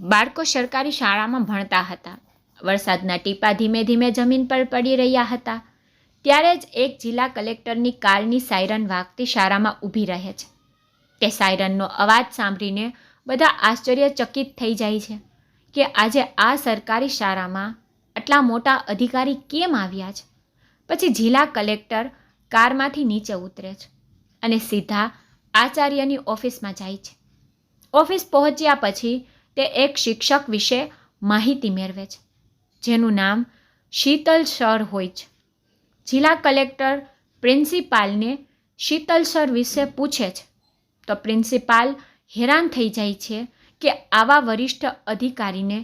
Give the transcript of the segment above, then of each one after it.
બાળકો સરકારી શાળામાં ભણતા હતા. વરસાદના ટીપા ધીમે ધીમે જમીન પર પડી રહ્યા હતા. ત્યારે જ એક જિલ્લા કલેક્ટરની કારની સાયરન વાગતી શાળામાં ઊભી રહે છે. તે સાયરનનો અવાજ સાંભળીને બધા આશ્ચર્યચકિત થઈ જાય છે કે આજે આ સરકારી શાળામાં આટલા મોટા અધિકારી કેમ આવ્યા છે? પછી જિલ્લા કલેક્ટર કારમાંથી નીચે ઉતરે છે અને સીધા આચાર્યની ઓફિસમાં જાય છે. ઓફિસ પહોંચ્યા પછી તે એક શિક્ષક વિશે માહિતી મેળવે છે, જેનું નામ શીતલ સર હોય છે. જિલ્લા કલેક્ટર પ્રિન્સિપાલને શીતલ સર વિશે પૂછે છે, તો પ્રિન્સિપાલ હેરાન થઈ જાય છે કે આવા વરિષ્ઠ અધિકારીને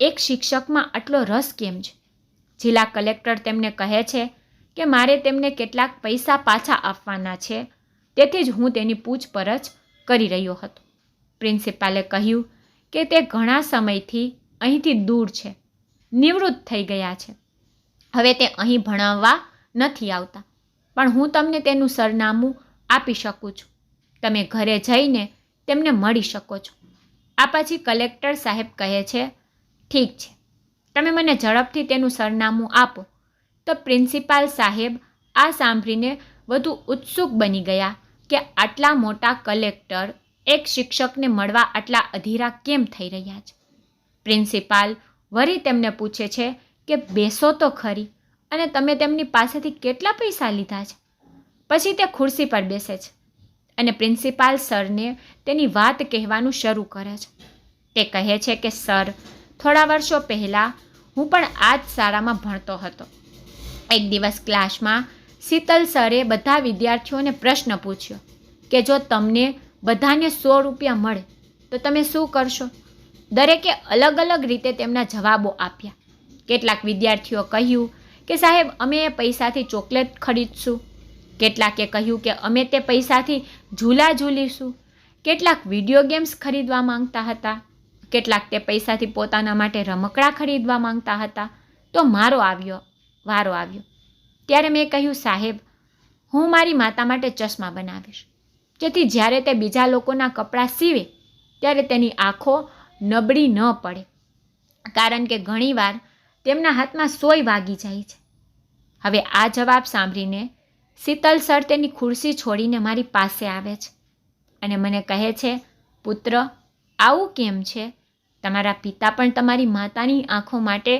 એક શિક્ષકમાં આટલો રસ કેમ છે? જિલ્લા કલેક્ટર તેમને કહે છે કે મારે તેમને કેટલાક પૈસા પાછા આપવાના છે, તેથી જ હું તેની પૂછપરછ કરી રહ્યો હતો. પ્રિન્સિપાલે કહ્યું કે તે ઘણા સમયથી અહીંથી દૂર છે. નિવૃત્ત થઈ ગયા છે. હવે તે અહીં ભણાવવા નથી આવતા. પણ હું તમને તેનું સરનામું આપી શકું છું. તમે ઘરે જઈને તેમને મળી શકો છો. આ પછી કલેક્ટર સાહેબ કહે છે, ઠીક છે. તમે મને ઝડપથી તેનું સરનામું આપો. તો પ્રિન્સિપાલ સાહેબ આ સાંભળીને વધુ ઉત્સુક બની ગયા કે આટલા મોટા કલેક્ટર એક શિક્ષકને મળવા આટલા અધીરા કેમ થઈ રહ્યા છે? પ્રિન્સિપાલ વરી તેમને પૂછે છે કે બેસો તો ખરી, અને તમે તેમની પાસેથી કેટલા પૈસા લીધા છે? પછી તે ખુરશી પર બેસે છે, અને પ્રિન્સિપાલ સરને તેની વાત કહેવાનું શરૂ કરે છે. તે કહે છે કે, સર, થોડા વર્ષો પહેલાં હું પણ આ જ શાળામાં ભણતો હતો. એક દિવસ ક્લાસમાં શીતલ સરે બધા વિદ્યાર્થીઓને પ્રશ્ન પૂછ્યો કે, જો તમને બધાને સો રૂપિયા મળે, તો તમે શું કરશો? દરેકે અલગ અલગ રીતે તેમના જવાબો આપ્યા. કેટલાક વિદ્યાર્થીઓ કહ્યું કે, સાહેબ, અમે એ પૈસાથી ચોકલેટ ખરીદશું. કેટલાકે કહ્યું કે, અમે તે પૈસાથી ઝૂલા ઝૂલીશું. કેટલાક વીડિયો ગેમ્સ ખરીદવા માંગતા હતા. કેટલાક તે પૈસાથી પોતાના માટે રમકડા ખરીદવા માંગતા હતા. તો મારો આવ્યો, વારો આવ્યો. ત્યારે મેં કહ્યું, સાહેબ, હું મારી માતા માટે ચશ્મા બનાવીશ. જેથી જ્યારે તે બીજા લોકોના કપડાં સીવે, ત્યારે તેની આંખો નબળી ન પડે. કારણ કે ઘણીવાર તેમના હાથમાં સોય વાગી જાય છે. હવે આ જવાબ સાંભળીને શીતલ સર તેની ખુરશી છોડીને મારી પાસે આવે છે અને મને કહે છે, પુત્ર, આવું કેમ છે? તમારા પિતા પણ તમારી માતાની આંખો માટે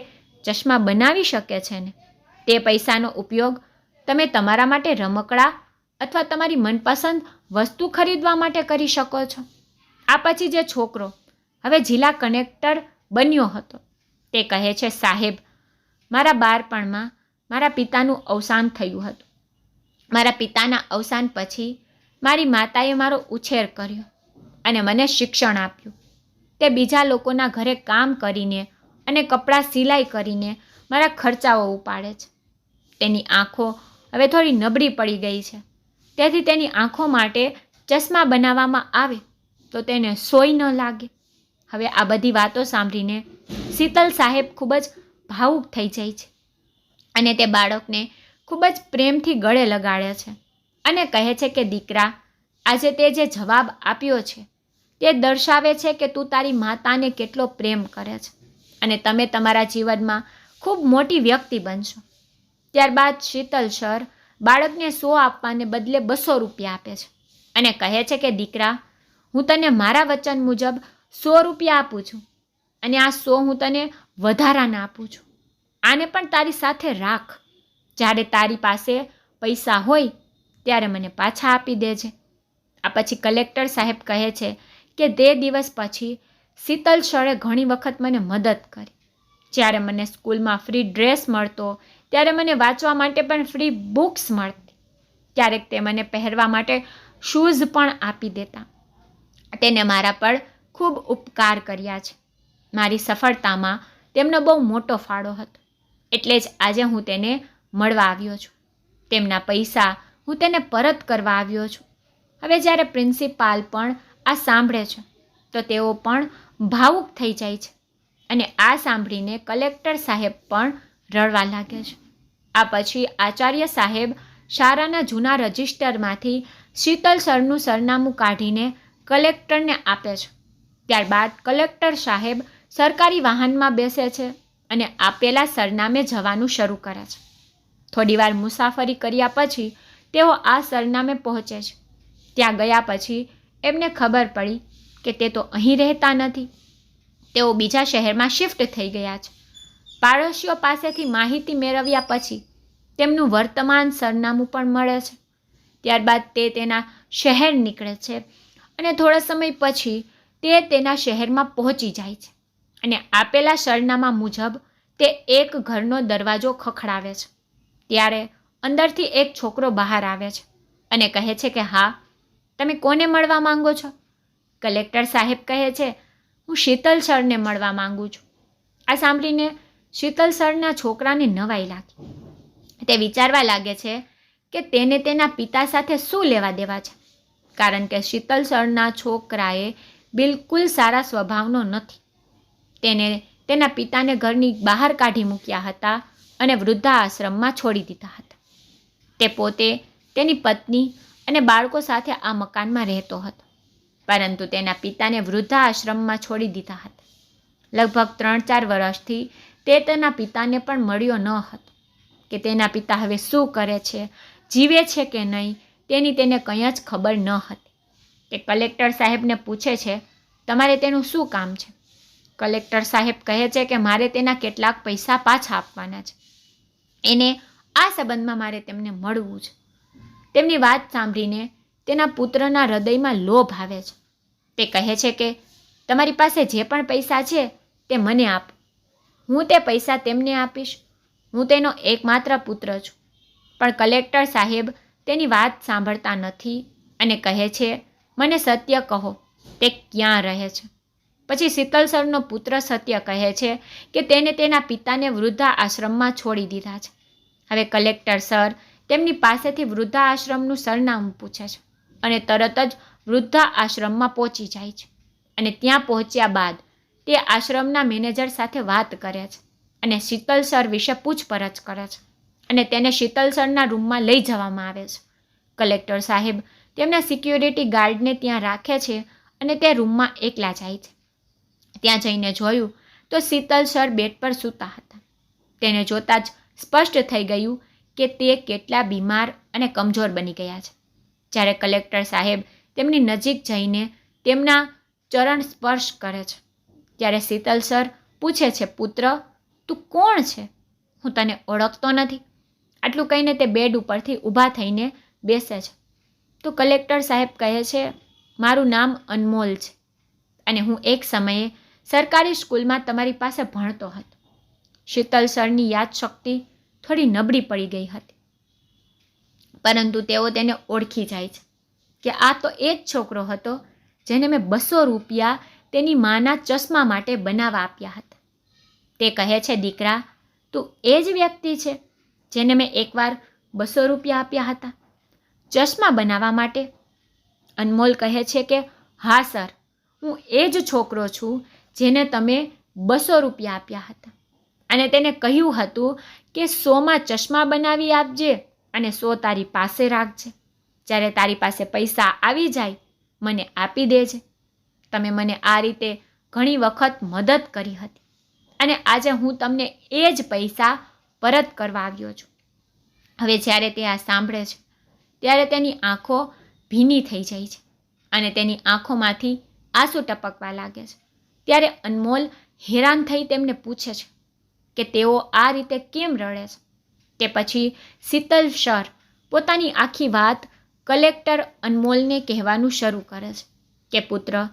ચશ્મા બનાવી શકે છે ને? તે પૈસાનો ઉપયોગ તમે તમારા માટે રમકડા અથવા તમારી મનપસંદ વસ્તુ ખરીદવા માટે કરી શકો છો. આ પછી જે છોકરો, હવે જિલ્લા કનેક્ટર બન્યો હતો. તે કહે છે, સાહેબ, મારા બાળપણમાં મારા પિતાનું અવસાન થયું હતું. મારા પિતાના અવસાન પછી મારી માતાએ મારો ઉછેર કર્યો અને મને શિક્ષણ આપ્યું. તે બીજા લોકોના ઘરે કામ કરીને અને કપડાં સિલાઈ કરીને મારા ખર્ચાઓ ઉપાડે છે. તેની આંખો હવે થોડી નબળી પડી ગઈ છે. તેથી તેની આંખો માટે ચશ્મા બનાવવામાં આવે તો તેને સોય ન લાગે. હવે આ બધી વાતો સાંભળીને શીતલ સાહેબ ખૂબ જ ભાવુક થઈ જાય છે અને તે બાળકને ખૂબ જ પ્રેમથી ગળે લગાડે છે અને કહે છે કે, દીકરા, આજે તે જે જવાબ આપ્યો છે તે દર્શાવે છે કે તું તારી માતાને કેટલો પ્રેમ કરે છે અને તમે તમારા જીવનમાં ખૂબ મોટી વ્યક્તિ બનશો. ત્યારબાદ શીતલ સર બાળકને સો આપવાને બદલે બસો રૂપિયા આપે છે. અને કહે છે કે, દીકરા, હું તને મારા વચન મુજબ સો રૂપિયા આપું છું અને આ સો હું તને વધારાના આપું છું. આને પણ તારી સાથે રાખ. જ્યારે તારી પાસે પૈસા હોય, ત્યારે મને પાછા આપી દેજે. આ પછી કલેક્ટર સાહેબ કહે છે કે, તે દિવસ પછી શીતલ સરે ઘણી વખત મને મદદ કરી. જ્યારે મને સ્કૂલમાં ફ્રી ડ્રેસ મળતો ત્યારે મને વાંચવા માટે પણ ફ્રી બુક્સ મળતી. ક્યારેક તે મને પહેરવા માટે શૂઝ પણ આપી દેતા. તેને મારા પર ખૂબ ઉપકાર કર્યા છે. મારી સફળતામાં તેમનો બહુ મોટો ફાળો હતો. એટલે જ આજે હું તેને મળવા આવ્યો છું. તેમના પૈસા હું તેને પરત કરવા આવ્યો છું. હવે જ્યારે પ્રિન્સિપાલ પણ આ સાંભળે છે, તો તેઓ પણ ભાવુક થઈ જાય છે અને આ સાંભળીને કલેક્ટર સાહેબ પણ રડવા લાગે છે. આ પછી આચાર્ય સાહેબ શાળાના જૂના રજિસ્ટરમાંથી શીતલ સરનું સરનામું કાઢીને કલેક્ટરને આપે છે. ત્યારબાદ કલેક્ટર સાહેબ સરકારી વાહનમાં બેસે છે અને આપેલા સરનામે જવાનું શરૂ કરે છે. થોડીવાર મુસાફરી કર્યા પછી તેઓ આ સરનામે પહોંચે છે. ત્યાં ગયા પછી એમને ખબર પડી કે તે તો અહીં રહેતા નથી. તેઓ બીજા શહેરમાં શિફ્ટ થઈ ગયા છે. પાડોશીઓ પાસેથી માહિતી મેળવ્યા પછી તેમનું વર્તમાન સરનામું પણ મળે છે. ત્યારબાદ તે તેના શહેર નીકળે છે અને થોડા સમય પછી તે તેના શહેરમાં પહોંચી જાય છે અને આપેલા સરનામા મુજબ તે એક ઘરનો દરવાજો ખખડાવે છે. ત્યારે અંદરથી એક છોકરો બહાર આવે છે અને કહે છે કે, હા, તમે કોને મળવા માંગો છો? કલેક્ટર સાહેબ કહે છે, હું શીતલ સરને મળવા માંગુ છું. આ સાંભળીને શીતલ સરના છોકરાને નવાઈ લાગી. તે વિચારવા લાગે છે કે તેને તેના પિતા સાથે શું લેવા દેવા છે? કારણ કે શીતલ સરના છોકરાએ બિલકુલ સારા સ્વભાવનો નથી. તેને તેના પિતાને ઘરની બહાર કાઢી મૂક્યા હતા અને વૃદ્ધા આશ્રમમાં છોડી દીધા હતા. તે પોતે તેની પત્ની અને બાળકો સાથે આ મકાનમાં રહેતો હતો, પરંતુ તેના પિતાને વૃદ્ધા આશ્રમમાં છોડી દીધા હતા. લગભગ ત્રણ ચાર વર્ષથી તે તેના પિતાને પણ મળ્યો ન હતો કે તેના પિતા હવે શું કરે છે, જીવે છે કે નહીં, તેની તેને કંઈ જ ખબર ન હતી. તે કલેક્ટર સાહેબને પૂછે છે, તમારે તેનું શું કામ છે? કલેક્ટર સાહેબ કહે છે કે, મારે તેના કેટલાક પૈસા પાછા આપવાના છે. એને આ સંબંધમાં મારે તેમને મળવું છે. તેમની વાત સાંભળીને તેના પુત્રના હૃદયમાં લોભ આવે છે. તે કહે છે કે, તમારી પાસે જે પણ પૈસા છે, તે મને આપ. હું તે પૈસા તેમને આપીશ. હું તેનો એકમાત્ર પુત્ર છું. પણ કલેક્ટર સાહેબ તેની વાત સાંભળતા નથી અને કહે છે, મને સત્ય કહો, તે ક્યાં રહે છે? પછી શીતલસરનો પુત્ર સત્ય કહે છે કે તેને તેના પિતાને વૃદ્ધા આશ્રમમાં છોડી દીધા છે. હવે કલેક્ટર સર તેમની પાસેથી વૃદ્ધા આશ્રમનું સરનામું પૂછે છે અને તરત જ વૃદ્ધા આશ્રમમાં પહોંચી જાય છે. અને ત્યાં પહોંચ્યા બાદ તે આશ્રમના મેનેજર સાથે વાત કરે છે અને શીતલ સર વિશે પૂછપરછ કરે છે અને તેને શીતલ સરના રૂમમાં લઈ જવામાં આવે છે. કલેક્ટર સાહેબ તેમના સિક્યોરિટી ગાર્ડને ત્યાં રાખે છે અને તે રૂમમાં એકલા જાય છે. ત્યાં જઈને જોયું તો શીતલ સર બેડ પર સૂતા હતા. તેને જોતાં જ સ્પષ્ટ થઈ ગયું કે તે કેટલા બીમાર અને કમજોર બની ગયા છે. જ્યારે કલેક્ટર સાહેબ તેમની નજીક જઈને તેમના ચરણ સ્પર્શ કરે છે. ત્યારે શીતલ સર પૂછે છે, પુત્ર, તું કોણ છે? હું તને ઓળખતો નથી. આટલું કહીને તે બેડ ઉપરથી ઊભા થઈને બેસે છે. તો કલેક્ટર સાહેબ કહે છે, મારું નામ અનમોલ છે અને હું એક સમયે સરકારી સ્કૂલમાં તમારી પાસે ભણતો હતો. શીતલ સરની યાદશક્તિ થોડી નબળી પડી ગઈ હતી. પરંતુ તેઓ તેને ઓળખી જાય છે કે આ તો એ જ છોકરો હતો જેને મેં બસો રૂપિયા તેની માના ચશ્મા માટે બનાવવા આપ્યા હતા. તે કહે છે, દીકરા, તું એ જ વ્યક્તિ છે જેને મેં એકવાર બસો રૂપિયા આપ્યા હતા. ચશ્મા બનાવવા માટે અનમોલ કહે છે કે, હા, સર, હું એ જ છોકરો છું જેને તમે બસો રૂપિયા આપ્યા હતા. અને તેને કહ્યું હતું કે, સોમાં ચશ્મા બનાવી આપજે અને સો તારી પાસે રાખજે. જ્યારે તારી પાસે પૈસા આવી જાય, મને આપી દેજે. તમે મને આ રીતે ઘણી વખત મદદ કરી હતી. અને આજે હું તમને એ જ પૈસા પરત કરવા આવ્યો છું. હવે જ્યારે તે આ સાંભળે છે, ત્યારે તેની આંખો ભીની થઈ જાય છે અને તેની આંખોમાંથી આંસુ ટપકવા લાગે છે. ત્યારે અનમોલ હેરાન થઈ તેમને પૂછે છે કે તેઓ આ રીતે કેમ રડે છે? તે પછી શીતલ સર પોતાની આખી વાત કલેક્ટર અનમોલને કહેવાનું શરૂ કરે છે કે પુત્ર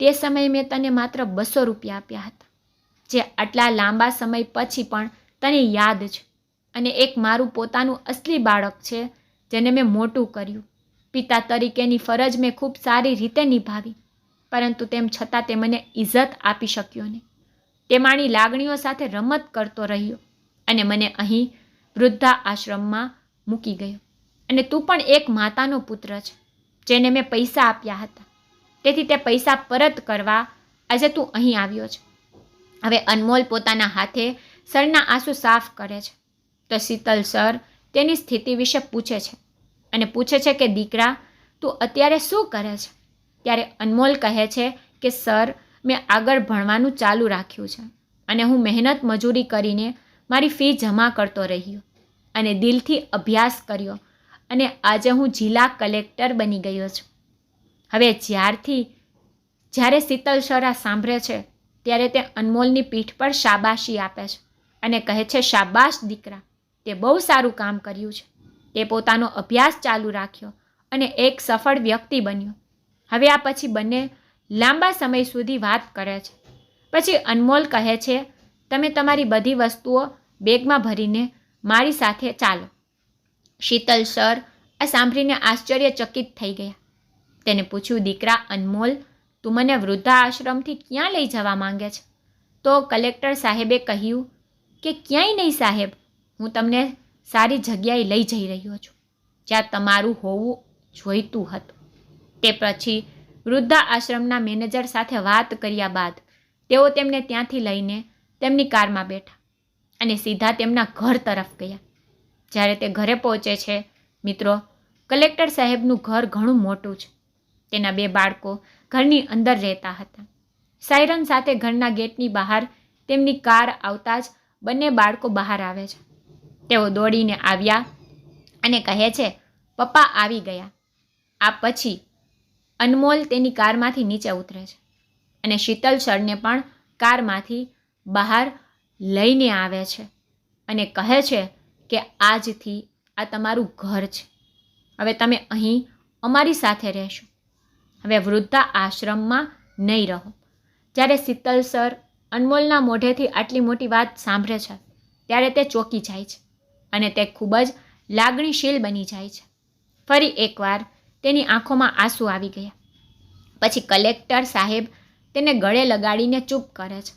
તે સમયે મેં તને માત્ર બસો રૂપિયા આપ્યા હતા, જે આટલા લાંબા સમય પછી પણ તને યાદ છે અને એક મારું પોતાનું અસલી બાળક છે, જેને મેં મોટું કર્યું. પિતા તરીકેની ફરજ મેં ખૂબ સારી રીતે નિભાવી, પરંતુ તેમ છતાં તે મને ઇજ્જત આપી શક્યો નહીં. તે મારી લાગણીઓ સાથે રમત કરતો રહ્યો અને મને અહીં વૃદ્ધા આશ્રમમાં મૂકી ગયો. અને તું પણ એક માતાનો પુત્ર છે, જેને મેં પૈસા આપ્યા હતા. તેથી તે પૈસા પરત કરવા આજે તું અહીં આવ્યો છે. હવે અનમોલ પોતાના હાથે સરના આંસુ સાફ કરે છે. તો શીતલ સર તેની સ્થિતિ વિશે પૂછે છે અને પૂછે છે કે, દીકરા, તું અત્યારે શું કરે છે? ત્યારે અનમોલ કહે છે કે, સર, મેં આગળ ભણવાનું ચાલુ રાખ્યું છે અને હું મહેનત મજૂરી કરીને મારી ફી જમા કરતો રહ્યો અને દિલથી અભ્યાસ કર્યો અને આજે હું જિલ્લા કલેક્ટર બની ગયો છું. હવે જ્યારથી, જ્યારે શીતલ સરા સાંભળે છે, ત્યારે તે અનમોલની પીઠ પર શાબાશી આપે છે અને કહે છે, શાબાશ દીકરા, તે બહુ સારું કામ કર્યું છે. તે પોતાનો અભ્યાસ ચાલુ રાખ્યો અને એક સફળ વ્યક્તિ બન્યો. હવે આ પછી બંને લાંબા સમય સુધી વાત કરે છે. પછી અનમોલ કહે છે, તમે તમારી બધી વસ્તુઓ બેગમાં ભરીને મારી સાથે ચાલો. શીતલ સર આ સાંભળીને આશ્ચર્યચકિત થઈ ગયા. તેને પૂછ્યું, દીકરા, અનમોલ, તું મને વૃદ્ધા આશ્રમથી ક્યાં લઈ જવા માંગે છે? તો કલેક્ટર સાહેબે કહ્યું કે, ક્યાંય નહીં સાહેબ, હું તમને સારી જગ્યાએ લઈ જઈ રહ્યો છું, જ્યાં તમારું હોવું જોઈતું હતું. તે પછી વૃદ્ધા આશ્રમના મેનેજર સાથે વાત કર્યા બાદ તેઓ તેમને ત્યાંથી લઈને તેમની કારમાં બેઠા અને સીધા તેમના ઘર તરફ ગયા. જ્યારે તે ઘરે પહોંચે છે, મિત્રો, કલેક્ટર સાહેબનું ઘર ઘણું મોટું છે. તેના બે બાળકો ઘરની અંદર રહેતા હતા. સાયરન સાથે ઘરના ગેટની બહાર તેમની કાર આવતા જ બંને બાળકો બહાર આવે છે. તેઓ દોડીને આવ્યા અને કહે છે, પપ્પા આવી ગયા. આ પછી અનમોલ તેની કારમાંથી નીચે ઉતરે છે અને શીતલ સરને પણ કારમાંથી બહાર લઈને આવે છે અને કહે છે કે, આજથી આ તમારું ઘર છે. હવે તમે અહીં અમારી સાથે રહેશો. હવે વૃદ્ધા આશ્રમમાં નહીં રહો. જ્યારે શીતલ સર અનમોલના મોઢેથી આટલી મોટી વાત સાંભળે છે, ત્યારે તે ચોંકી જાય છે અને તે ખૂબ જ લાગણીશીલ બની જાય છે. ફરી એકવાર તેની આંખોમાં આંસુ આવી ગયા. પછી કલેક્ટર સાહેબ તેને ગળે લગાડીને ચૂપ કરે છે.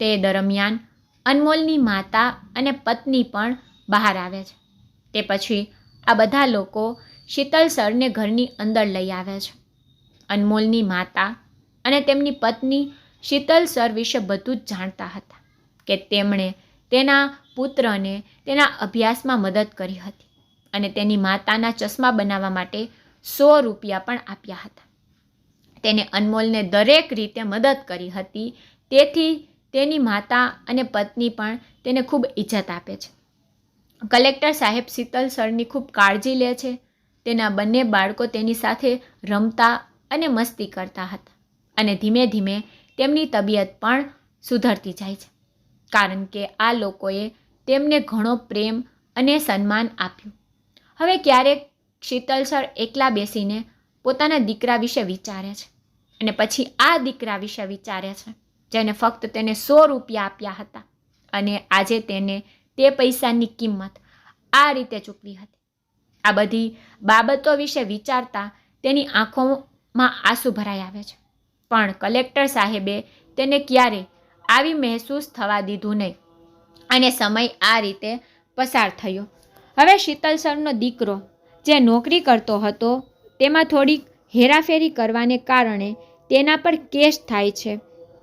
તે દરમિયાન અનમોલની માતા અને પત્ની પણ બહાર આવે છે. તે પછી આ બધા લોકો શીતલ સરને ઘરની અંદર લઈ આવે છે. અનમોલની માતા અને તેમની પત્ની શીતલ સર વિશે બધું જ જાણતા હતા કે તેમણે તેના પુત્રને તેના અભ્યાસમાં મદદ કરી હતી અને તેની માતાના ચશ્મા બનાવવા માટે સો રૂપિયા પણ આપ્યા હતા. તેને અનમોલને દરેક રીતે મદદ કરી હતી, તેથી તેની માતા અને પત્ની પણ તેને ખૂબ ઇજ્જત આપે છે. કલેક્ટર સાહેબ શીતલ સરની ખૂબ કાળજી લે છે. તેના બંને બાળકો તેની સાથે રમતા અને મસ્તી કરતા હતા અને ધીમે ધીમે તેમની તબિયત પણ સુધરતી જાય છે. કારણ કે આ લોકોએ તેમને ઘણો પ્રેમ અને સન્માન આપ્યું. હવે ક્યારેક શીતલ સર એકલા બેસીને પોતાના દીકરા વિશે વિચારે છે અને પછી આ દીકરા વિશે વિચારે છે, જેને ફક્ત તેને સો રૂપિયા આપ્યા હતા અને આજે તેને તે પૈસાની કિંમત આ રીતે ચૂકવી હતી. આ બધી બાબતો વિશે વિચારતા તેની આંખોમાં આંસુ ભરાઈ આવે છે. પણ કલેક્ટર સાહેબે તેને ક્યારે આવી મહેસૂસ થવા દીધું નહીં. અને સમય આ રીતે પસાર થયો. હવે શીતલ સરનો દીકરો જે નોકરી કરતો હતો, તેમાં થોડીક હેરાફેરી કરવાને કારણે તેના પર કેસ થાય છે.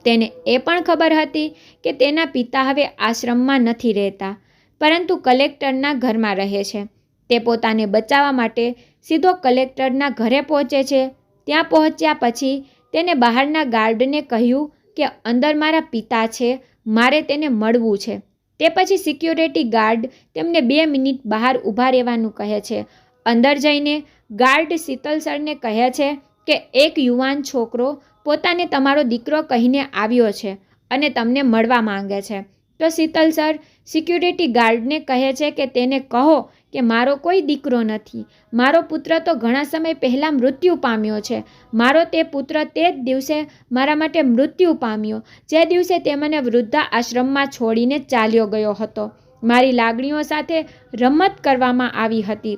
તેને એ પણ ખબર હતી કે તેના પિતા હવે આશ્રમમાં નથી રહેતા, પરંતુ કલેક્ટરના ઘરમાં રહે છે. તે પોતાને બચાવવા માટે સીધો કલેક્ટરના ઘરે પહોંચે છે ત્યાં પહોંચ્યા પછી તેને બહારના ગાર્ડને કહ્યું કે અંદર મારા પિતા છે, મારે તેને મળવું છે. તે પછી સિક્યોરિટી ગાર્ડ તેમને બે મિનિટ બહાર ઊભા રહેવાનું કહે છે. અંદર જઈને ગાર્ડ શીતલ સરને કહે છે કે એક યુવાન છોકરો પોતાને તમારો દીકરો કહીને આવ્યો છે અને તમને મળવા માંગે છે. તો શીતલ સર સિક્યુરિટી ગાર્ડને કહે છે કે તેને કહો કે મારો કોઈ દીકરો નથી. મારો પુત્ર તો ઘણા સમય પહેલાં મૃત્યુ પામ્યો છે. મારો તે પુત્ર તે જ દિવસે મારા માટે મૃત્યુ પામ્યો. જે દિવસે તે મને વૃદ્ધા આશ્રમમાં છોડીને ચાલ્યો ગયો હતો. મારી લાગણીઓ સાથે રમત કરવામાં આવી હતી.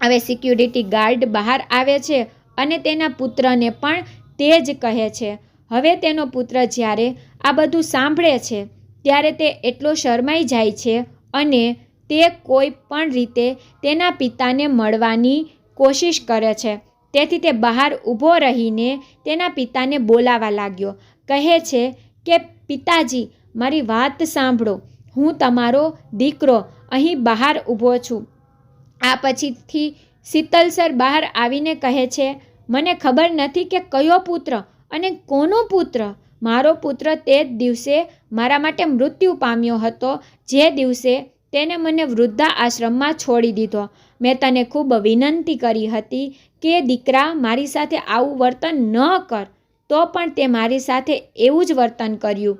હવે સિક્યુરિટી ગાર્ડ બહાર આવે છે અને તેના પુત્રને પણ તે જ કહે છે. હવે તેનો પુત્ર જ્યારે આ બધું સાંભળે છે, ત્યારે તે એટલો શરમાઈ જાય છે અને તે કોઈ પણ રીતે તેના પિતાને મળવાની કોશિશ કરે છે. તેથી તે બહાર ઊભો રહીને તેના પિતાને બોલાવા લાગ્યો. કહે છે કે, પિતાજી, મારી વાત સાંભળો. હું તમારો દીકરો અહીં બહાર ઊભો છું. આ પછીથી શીતલ સર બહાર આવીને કહે છે, મને ખબર નથી કે કયો પુત્ર અને કોનો પુત્ર. મારો પુત્ર તે જ દિવસે મારા માટે મૃત્યુ પામ્યો હતો. જે દિવસે તેને મને વૃદ્ધા આશ્રમમાં છોડી દીધો. મેં તને ખૂબ વિનંતી કરી હતી કે દીકરા મારી સાથે આવું વર્તન ન કર, તો પણ તે મારી સાથે એવું જ વર્તન કર્યું.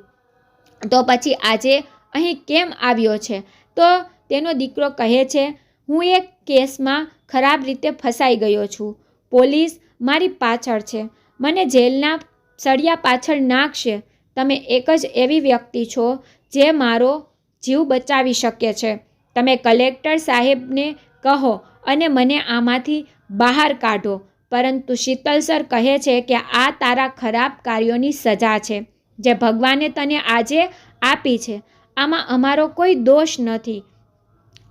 તો પછી આજે અહીં કેમ આવ્યો છે? તો તેનો દીકરો કહે છે, હું એક કેસમાં ખરાબ રીતે ફસાઈ ગયો છું. પોલીસ મારી પાછળ છે. મને જેલના સળિયા પાછળ નાખશે. તમે એક જ એવી વ્યક્તિ છો જે મારો જીવ બચાવી શકે છે. તમે કલેક્ટર સાહેબને કહો અને મને આમાંથી બહાર કાઢો. પરંતુ શીતલ સર કહે છે કે આ તારા ખરાબ કાર્યોની સજા છે, જે ભગવાને તને આજે આપી છે. આમાં અમારો કોઈ દોષ નથી.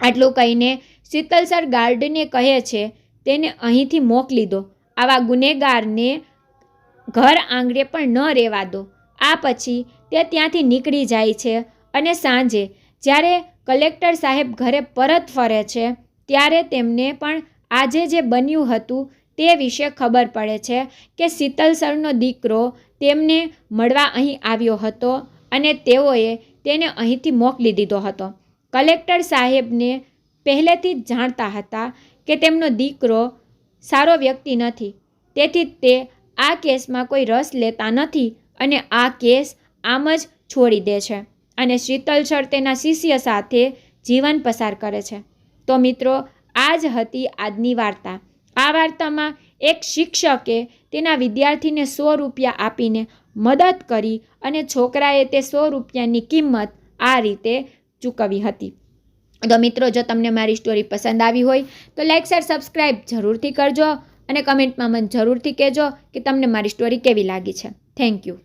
આટલું કહીને શીતલ સર ગાર્ડને કહે છે, તેને અહીંથી મોકલી દો. આવા ગુનેગારને ઘર આંગણે પણ ન રહેવા દો. આ પછી તે ત્યાંથી નીકળી જાય છે અને સાંજે જ્યારે કલેક્ટર સાહેબ ઘરે પરત ફરે છે, ત્યારે તેમને પણ આજે જે બન્યું હતું તે વિશે ખબર પડે છે કે શીતલ સરનો દીકરો તેમને મળવા અહીં આવ્યો હતો અને તેઓએ તેને અહીંથી મોકલી દીધો હતો. કલેક્ટર સાહેબને પહેલેથી જ જાણતા હતા કે તેમનો દીકરો સારો વ્યક્તિ નથી. તેથી તે આ કેસમાં કોઈ રસ લેતા નથી અને આ કેસ આમ જ છોડી દે છે. અને શીતલ સર તેના શિષ્ય સાથે જીવન પસાર કરે છે. તો મિત્રો આ જ હતી આજની વાર્તા. આ વાર્તામાં એક શિક્ષકે તેના વિદ્યાર્થીને સો રૂપિયા આપીને મદદ કરી અને છોકરાએ તે સો રૂપિયાની કિંમત આ રીતે ચૂકવી હતી. તો મિત્રો, જો તમને મારી સ્ટોરી પસંદ આવી હોય, તો લાઈક શેર સબસ્ક્રાઈબ જરૂરથી કરજો અને કમેન્ટમાં મને જરૂરથી કહેજો કે તમને મારી સ્ટોરી કેવી લાગી છે. Thank you